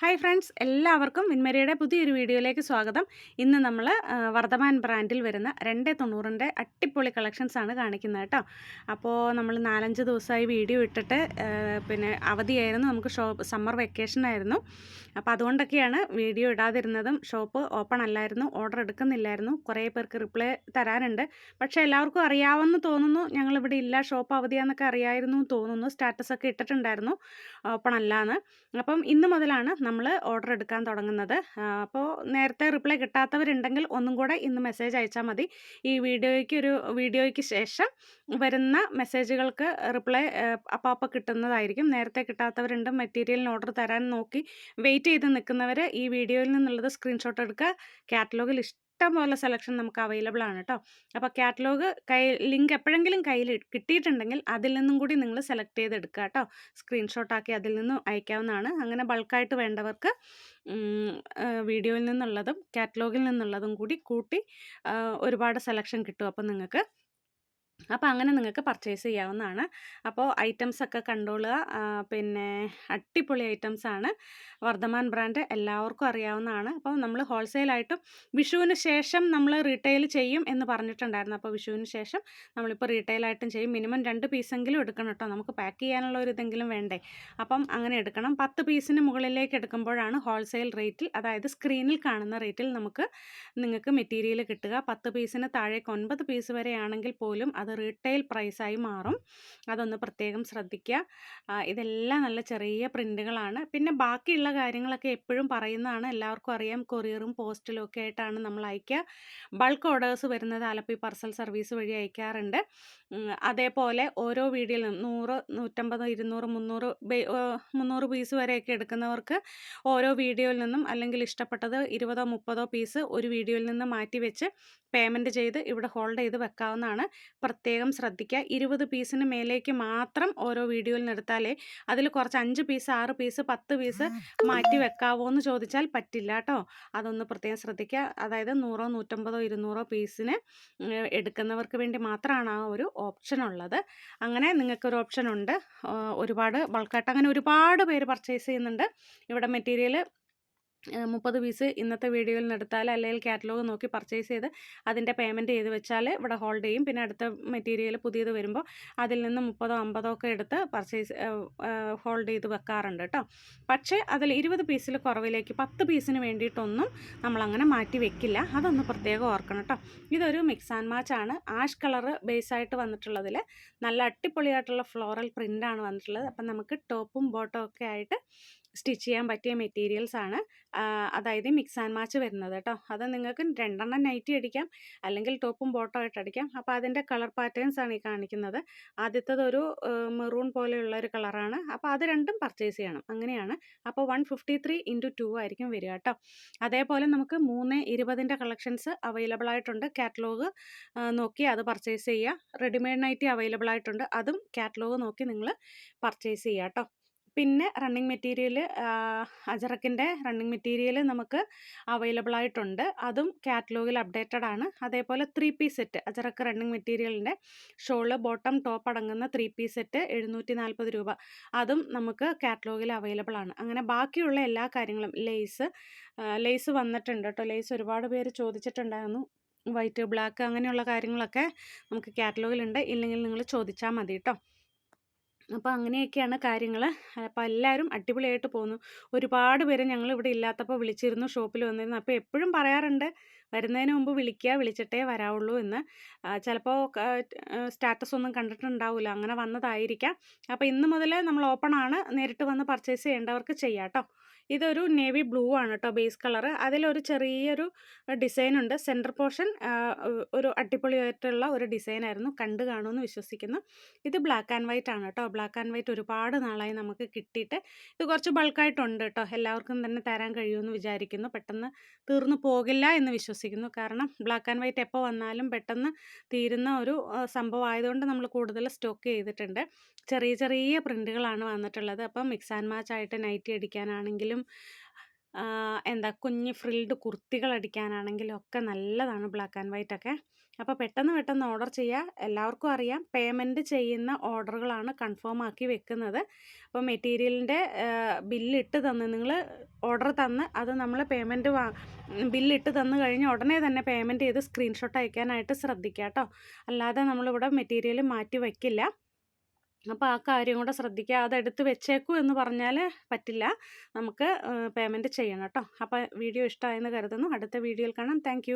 Hi friends എല്ലാവർക്കും വിൻമരിയുടെ പുതിയൊരു വീഡിയോയിലേക്ക് സ്വാഗതം. ഇന്ന് നമ്മൾ വർദ്ധമാൻ ബ്രാൻഡിൽ വരുന്ന രണ്ട് തൊണ്ണൂറിന്റെ അട്ടിപ്പൊളി കളക്ഷൻസാണ് കാണിക്കുന്നത് കേട്ടോ. അപ്പോൾ നമ്മൾ നാലഞ്ച് ദിവസമായി വീഡിയോ ഇട്ടിട്ട് പിന്നെ അവധിയായിരുന്നു നമുക്ക് ഷോപ്പ് സമ്മർ വെക്കേഷൻ ആയിരുന്നു. അപ്പോൾ അതുകൊണ്ടൊക്കെയാണ് വീഡിയോ ഇടാതിരുന്നതും ഷോപ്പ് ഓപ്പൺ അല്ലായിരുന്നു ഓർഡർ എടുക്കുന്നില്ലായിരുന്നു കുറേ പേർക്ക് റിപ്ലൈ തരാനുണ്ട്. പക്ഷേ എല്ലാവർക്കും അറിയാമെന്ന് തോന്നുന്നു ഞങ്ങളിവിടെ ഇല്ല ഷോപ്പ് അവധിയാന്നൊക്കെ അറിയായിരുന്നു തോന്നുന്നു സ്റ്റാറ്റസൊക്കെ ഇട്ടിട്ടുണ്ടായിരുന്നു ഓപ്പൺ അല്ലാന്ന്. അപ്പം ഇന്ന് മുതലാണ് നമ്മൾ ഓർഡർ എടുക്കാൻ തുടങ്ങുന്നത്. അപ്പോൾ നേരത്തെ റിപ്ലൈ കിട്ടാത്തവരുണ്ടെങ്കിൽ ഒന്നും കൂടെ ഇന്ന് മെസ്സേജ് അയച്ചാൽ മതി. ഈ വീഡിയോയ്ക്ക് ഒരു വീഡിയോയ്ക്ക് ശേഷം വരുന്ന മെസ്സേജുകൾക്ക് റിപ്ലൈ അപ്പോൾ അപ്പോൾ കിട്ടുന്നതായിരിക്കും. നേരത്തെ കിട്ടാത്തവരുണ്ട് മെറ്റീരിയലിന് ഓർഡർ തരാൻ നോക്കി വെയിറ്റ് ചെയ്ത് നിൽക്കുന്നവർ ഈ വീഡിയോയിൽ നിന്നുള്ളത് സ്ക്രീൻഷോട്ട് എടുക്കുക. കാറ്റലോഗിൽ ഇഷ്ടം പോലെ സെലക്ഷൻ നമുക്ക് അവൈലബിൾ ആണ് കേട്ടോ അപ്പോൾ കാറ്റലോഗ് കൈ ലിങ്ക് എപ്പോഴെങ്കിലും കയ്യിൽ കിട്ടിയിട്ടുണ്ടെങ്കിൽ അതിൽ നിന്നും കൂടി നിങ്ങൾ സെലക്ട് ചെയ്ത് എടുക്കുക കേട്ടോ സ്ക്രീൻഷോട്ടാക്കി അതിൽ നിന്നും അയക്കാവുന്നതാണ്. അങ്ങനെ ബൾക്കായിട്ട് വേണ്ടവർക്ക് വീഡിയോയിൽ നിന്നുള്ളതും കാറ്റലോഗിൽ നിന്നുള്ളതും കൂടി കൂട്ടി ഒരുപാട് സെലക്ഷൻ കിട്ടും. അപ്പോൾ നിങ്ങൾക്ക് അപ്പോൾ അങ്ങനെ നിങ്ങൾക്ക് പർച്ചേസ് ചെയ്യാവുന്നതാണ്. അപ്പോൾ ഐറ്റംസ് ഒക്കെ കണ്ടോളുക. പിന്നെ അടിപൊളി ഐറ്റംസ് ആണ്. വർദ്ധമാൻ ബ്രാൻഡ് എല്ലാവർക്കും അറിയാവുന്നതാണ്. അപ്പോൾ നമ്മൾ ഹോൾസെയിലായിട്ടും വിഷുവിന് ശേഷം നമ്മൾ റീറ്റെയിൽ ചെയ്യും എന്ന് പറഞ്ഞിട്ടുണ്ടായിരുന്നു. അപ്പോൾ വിഷുവിന് ശേഷം നമ്മളിപ്പോൾ റീറ്റെയിലായിട്ടും ചെയ്യും. മിനിമം രണ്ട് പീസെങ്കിലും എടുക്കണം കേട്ടോ. നമുക്ക് പാക്ക് ചെയ്യാനുള്ള ഒരു ഇതെങ്കിലും വേണ്ടേ. അപ്പം അങ്ങനെ എടുക്കണം. പത്ത് പീസിന് മുകളിലേക്ക് എടുക്കുമ്പോഴാണ് ഹോൾസെയിൽ റേറ്റിൽ അതായത് സ്ക്രീനിൽ കാണുന്ന റേറ്റിൽ നമുക്ക് നിങ്ങൾക്ക് മെറ്റീരിയൽ കിട്ടുക. പത്ത് പീസിന് താഴേക്ക് ഒൻപത് പീസ് വരെയാണെങ്കിൽ പോലും അത് റീറ്റെയിൽ പ്രൈസായി മാറും. അതൊന്ന് പ്രത്യേകം ശ്രദ്ധിക്കുക ഇതെല്ലാം നല്ല ചെറിയ പ്രിന്റുകളാണ് പിന്നെ ബാക്കിയുള്ള കാര്യങ്ങളൊക്കെ എപ്പോഴും പറയുന്നതാണ്. എല്ലാവർക്കും അറിയാം കൊറിയറും പോസ്റ്റിലും ഒക്കെ ആയിട്ടാണ് നമ്മൾ അയക്കുക ബൾക്ക് ഓർഡേഴ്സ് വരുന്നത് ആലപ്പി പാർസൽ സർവീസ് വഴി അയക്കാറുണ്ട്. അതേപോലെ ഓരോ വീഡിയോയിൽ നൂറ് നൂറ്റമ്പത് ഇരുന്നൂറ് മുന്നൂറ് മുന്നൂറ് പീസ് വരെയൊക്കെ എടുക്കുന്നവർക്ക് ഓരോ വീഡിയോയിൽ നിന്നും അല്ലെങ്കിൽ ഇഷ്ടപ്പെട്ടത് ഇരുപതോ മുപ്പതോ പീസ് ഒരു വീഡിയോയിൽ നിന്ന് മാറ്റി വെച്ച് പേയ്മെന്റ് ചെയ്ത് ഇവിടെ ഹോൾഡ് ചെയ്ത് വെക്കാവുന്നതാണ്. പ്രത്യേകം ശ്രദ്ധിക്കുക. ഇരുപത് പീസിന് മേലേക്ക് മാത്രം ഓരോ വീഡിയോയിൽ നിർത്താലേ അതിൽ കുറച്ച് അഞ്ച് പീസ് ആറ് പീസ് പത്ത് പീസ് മാറ്റി വെക്കാവോ എന്ന് ചോദിച്ചാൽ പറ്റില്ല കേട്ടോ. അതൊന്ന് പ്രത്യേകം ശ്രദ്ധിക്കുക. അതായത് നൂറോ നൂറ്റമ്പതോ ഇരുന്നൂറോ പീസിന് എടുക്കുന്നവർക്ക് വേണ്ടി മാത്രമാണ് ആ ഒരു ഓപ്ഷൻ ഉള്ളത്. അങ്ങനെ നിങ്ങൾക്കൊരു ഓപ്ഷൻ ഉണ്ട്. ഒരുപാട് ബൾക്കായിട്ട് അങ്ങനെ ഒരുപാട് പേര് പർച്ചേസ് ചെയ്യുന്നുണ്ട്. ഇവിടെ മെറ്റീരിയൽ മുപ്പത് പീസ് ഇന്നത്തെ വീഡിയോയിൽ നിന്നെടുത്താൽ അല്ലെങ്കിൽ കാറ്റലോഗ് നോക്കി പർച്ചേസ് ചെയ്ത് അതിന്റെ പേയ്മെന്റ് ചെയ്ത് വെച്ചാൽ ഇവിടെ ഹോൾഡ് ചെയ്യും. പിന്നെ അടുത്ത മെറ്റീരിയൽ പുതിയത് വരുമ്പോൾ അതിൽ നിന്ന് മുപ്പതോ അമ്പതോ ഒക്കെ എടുത്ത് പർച്ചേസ് ഹോൾഡ് ചെയ്ത് വെക്കാറുണ്ട് കേട്ടോ. പക്ഷേ അതിൽ ഇരുപത് പീസിൽ കുറവിലേക്ക് പത്ത് പീസിന് വേണ്ടിയിട്ടൊന്നും നമ്മളങ്ങനെ മാറ്റി വെക്കില്ല. അതൊന്ന് പ്രത്യേകം ഓർക്കണം കേട്ടോ. ഇതൊരു മിക്സ് ആൻഡ് മാച്ച് ആണ്. ആഷ് കളറ് ബേസായിട്ട് വന്നിട്ടുള്ളതിൽ നല്ല അടിപൊളിയായിട്ടുള്ള ഫ്ലോറൽ പ്രിന്റാണ് വന്നിട്ടുള്ളത്. അപ്പം നമുക്ക് ടോപ്പും ബോട്ടവും ഒക്കെ ആയിട്ട് സ്റ്റിച്ച് ചെയ്യാൻ പറ്റിയ മെറ്റീരിയൽസ് ആണ്. അതായത് മിക്സ് ആൻഡ് മാച്ച് വരുന്നത് കേട്ടോ. അത് നിങ്ങൾക്ക് രണ്ടെണ്ണം നൈറ്റി അടിക്കാം അല്ലെങ്കിൽ ടോപ്പും ബോട്ടോ ആയിട്ട് അടിക്കാം. അപ്പോൾ അതിന്റെ കളർ പാറ്റേൺസ് ആണ് ഈ കാണിക്കുന്നത്. ആദ്യത്തത് ഒരു മെറൂൺ പോലെയുള്ള ഒരു കളറാണ് അപ്പോൾ അത് രണ്ടും പർച്ചേസ് ചെയ്യണം. അങ്ങനെയാണ്. അപ്പോൾ വൺ ഫിഫ്റ്റി ആയിരിക്കും വരിക കേട്ടോ. അതേപോലെ നമുക്ക് മൂന്ന് ഇരുപതിന്റെ കളക്ഷൻസ് അവൈലബിൾ ആയിട്ടുണ്ട്. കാറ്റലോഗ് നോക്കി അത് പർച്ചേസ് ചെയ്യുക. റെഡിമെയ്ഡ് നൈറ്റി അവൈലബിൾ ആയിട്ടുണ്ട്. അതും കാറ്റലോഗ് നോക്കി നിങ്ങൾ പർച്ചേസ് ചെയ്യുക കേട്ടോ. പിന്നെ റണ്ണിങ് മെറ്റീരിയൽ അജറക്കിന്റെ റണ്ണിങ് മെറ്റീരിയൽ നമുക്ക് അവൈലബിൾ ആയിട്ടുണ്ട്. അതും കാറ്റലോഗിൽ അപ്ഡേറ്റഡ് ആണ്. അതേപോലെ three piece set ajrakh running മെറ്റീരിയലിന്റെ ഷോൾ ബോട്ടം ടോപ്പ് അടങ്ങുന്ന ത്രീ പീസ് സെറ്റ് എഴുന്നൂറ്റി നാൽപ്പത് രൂപ. അതും നമുക്ക് കാറ്റലോഗിൽ അവൈലബിൾ ആണ്. അങ്ങനെ ബാക്കിയുള്ള എല്ലാ കാര്യങ്ങളും ലേസ് ലേസ് വന്നിട്ടുണ്ട് കേട്ടോ. ലേസ് ഒരുപാട് പേര് ചോദിച്ചിട്ടുണ്ടായിരുന്നു. വൈറ്റ് ബ്ലാക്ക് അങ്ങനെയുള്ള കാര്യങ്ങളൊക്കെ നമുക്ക് കാറ്റലോഗിലുണ്ട് ഇല്ലെങ്കിൽ നിങ്ങൾ ചോദിച്ചാൽ മതി കേട്ടോ. അപ്പോൾ അങ്ങനെയൊക്കെയാണ് കാര്യങ്ങൾ അപ്പോൾ എല്ലാവരും അടിപൊളിയായിട്ട് പോകുന്നു ഒരുപാട് പേര് ഞങ്ങൾ ഇവിടെ ഇല്ലാത്തപ്പോൾ വിളിച്ചിരുന്നു ഷോപ്പിൽ വന്നിരുന്നു. അപ്പോൾ എപ്പോഴും പറയാറുണ്ട് വരുന്നതിന് മുമ്പ് വിളിക്കുക വിളിച്ചിട്ടേ വരാവുള്ളൂ എന്ന്. ചിലപ്പോൾ സ്റ്റാറ്റസ് ഒന്നും കണ്ടിട്ടുണ്ടാവില്ല അങ്ങനെ വന്നതായിരിക്കാം. അപ്പോൾ ഇന്ന് മുതൽ നമ്മൾ ഓപ്പൺ ആണ്. നേരിട്ട് വന്ന് പർച്ചേസ് ചെയ്യേണ്ടവർക്ക് ചെയ്യാം കേട്ടോ ഇതൊരു നേവി ബ്ലൂ ആണ് കേട്ടോ ബേസ് കളറ്. അതിലൊരു ചെറിയൊരു ഡിസൈൻ ഉണ്ട്. സെന്റർ പോർഷൻ ഒരു അടിപൊളിയായിട്ടുള്ള ഒരു ഡിസൈനായിരുന്നു കണ്ടു കാണുമെന്ന് വിശ്വസിക്കുന്നു. ഇത് ബ്ലാക്ക് ആൻഡ് വൈറ്റ് ആണ് കേട്ടോ ബ്ലാക്ക് ആൻഡ് വൈറ്റ് ഒരുപാട് നാളായി നമുക്ക് കിട്ടിയിട്ട് ഇത് കുറച്ച് ബൾക്കായിട്ടുണ്ട് കേട്ടോ. എല്ലാവർക്കും തന്നെ തരാൻ കഴിയുമെന്ന് വിചാരിക്കുന്നു. പെട്ടെന്ന് തീർന്നു പോകില്ല എന്ന് വിശ്വസിക്കുന്നു. കാരണം ബ്ലാക്ക് ആൻഡ് വൈറ്റ് എപ്പോൾ വന്നാലും പെട്ടെന്ന് തീരുന്ന ഒരു സംഭവം ആയതുകൊണ്ട് നമ്മൾ കൂടുതൽ സ്റ്റോക്ക് ചെയ്തിട്ടുണ്ട്. ചെറിയ ചെറിയ പ്രിന്റുകളാണ് വന്നിട്ടുള്ളത്. അപ്പം മിക്സ് ആൻഡ് മാച്ച് ആയിട്ട് നൈറ്റി അടിക്കാനാണെങ്കിലും എന്താ കുഞ്ഞ് ഫ്രിൽഡ് കുർത്തികൾ അടിക്കാനാണെങ്കിലും ഒക്കെ നല്ലതാണ് ബ്ലാക്ക് ആൻഡ് വൈറ്റ് ഒക്കെ. അപ്പോൾ പെട്ടെന്ന് പെട്ടെന്ന് ഓർഡർ ചെയ്യുക എല്ലാവർക്കും അറിയാം. പേയ്മെന്റ് ചെയ്യുന്ന ഓർഡറുകളാണ് കൺഫേം ആക്കി വെക്കുന്നത്. അപ്പോൾ മെറ്റീരിയലിന്റെ ബില്ലിട്ട് തന്ന്. നിങ്ങൾ ഓർഡർ തന്ന്. അത് നമ്മൾ പേയ്മെന്റ് വാ ബില്ലിട്ട് തന്നു കഴിഞ്ഞ് ഉടനെ തന്നെ പേയ്മെന്റ് ചെയ്ത് സ്ക്രീൻഷോട്ട് അയക്കാനായിട്ട് ശ്രദ്ധിക്കുക കേട്ടോ അല്ലാതെ നമ്മളിവിടെ മെറ്റീരിയൽ മാറ്റി വയ്ക്കില്ല അപ്പോൾ ആ കാര്യം കൂടെ ശ്രദ്ധിക്കുക അതെടുത്ത് വെച്ചേക്കൂ എന്ന് പറഞ്ഞാൽ പറ്റില്ല. നമുക്ക് പേയ്മെന്റ് ചെയ്യണം കേട്ടോ. അപ്പോൾ വീഡിയോ ഇഷ്ടമായെന്ന് കരുതുന്നു. അടുത്ത വീഡിയോയിൽ കാണാം. താങ്ക്